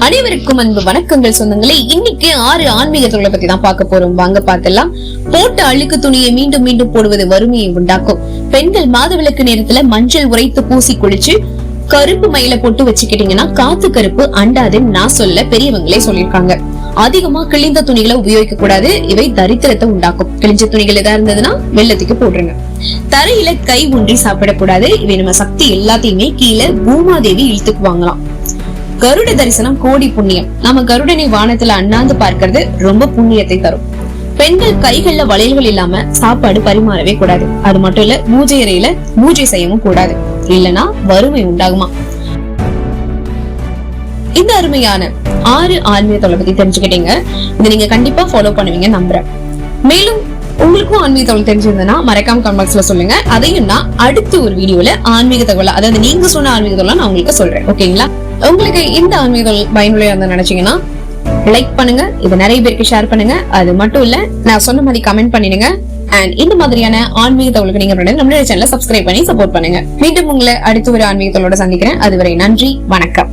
அனைவருக்கும் அன்பு வணக்கங்கள் சொந்தங்களே. இன்னைக்கு ஆறு ஆன்மீக தொழிலை பத்தி தான் பார்க்க போறோம். வாங்க பார்க்கலாம் போட்ட அழுக்கு துணியை மீண்டும் மீண்டும் போடுவது வறுமையை உண்டாக்கும். பெண்கள் மாதவிளக்கு நேரத்துல மஞ்சள் உரைத்து பூசி குளிச்சு கருப்பு மயில போட்டு வச்சுக்கிட்டீங்கன்னா காத்து கருப்பு அண்டாதுன்னு நான் சொல்ல பெரியவங்களே சொல்லியிருக்காங்க. அதிகமா கிழிந்த துணிகளை உபயோகிக்க கூடாது. இவை தரித்திரத்தை உண்டாக்கும். கிழிஞ்ச துணிகள் எதா இருந்ததுன்னா வெள்ளத்துக்கு போட்டுருங்க. தரையில கை ஊன்றி சாப்பிடக்கூடாது. இவை நம்ம சக்தி எல்லாத்தையுமே கீழே பூமாதேவி இழுத்துக்குவாங்களாம் கருட தரிசனம் கோடி புண்ணியம். நம்ம கருடனை வானத்துல அண்ணாந்து பார்க்கறது ரொம்ப புண்ணியத்தை தரும். பெண்கள் கைகள்ல வளையல்கள் இல்லாம சாப்பாடு பரிமாறவே கூடாது. அது மட்டும் இல்ல பூஜை அறையில பூஜை செய்யவும் கூடாது. இல்லனா வறுமை உண்டாகுமா? இந்த அருமையான ஆறு ஆன்மீக தொலை பத்தி தெரிஞ்சுக்கிட்டீங்க. இதை நீங்க கண்டிப்பா ஃபாலோ பண்ணுவீங்க நம்புறேன். மேலும் உங்களுக்கும் ஆன்மீக தகவல் தெரிஞ்சிருந்ததுன்னா மறக்காம கமெண்ட் பாக்ஸ்ல சொல்லுங்க. அதையும் நான் அடுத்த ஒரு வீடியோல ஆன்மீக தகவல் அதாவது நீங்க சொன்ன ஆன்மீக தகவல் நான் உங்களுக்கு சொல்றேன். ஓகேங்களா உங்களுக்கு இந்த ஆன்மீக தகவல் பயனுள்ள இருந்தா நினைச்சீங்கன்னா லைக் பண்ணுங்க இது நிறைய பேருக்கு ஷேர் பண்ணுங்க. அது மட்டும் இல்ல நான் சொன்ன மாதிரி கமெண்ட் பண்ணிடுங்க. அண்ட் இந்த மாதிரியான ஆன்மீக தகவலுக்கு நீங்க நம்மளுடைய சேனலை சப்ஸ்கிரைப் பண்ணி சப்போர்ட் பண்ணுங்க. மீண்டும் உங்களை அடுத்த ஒரு ஆன்மீகத்தோட சந்திக்கிறேன். அதுவரை நன்றி வணக்கம்.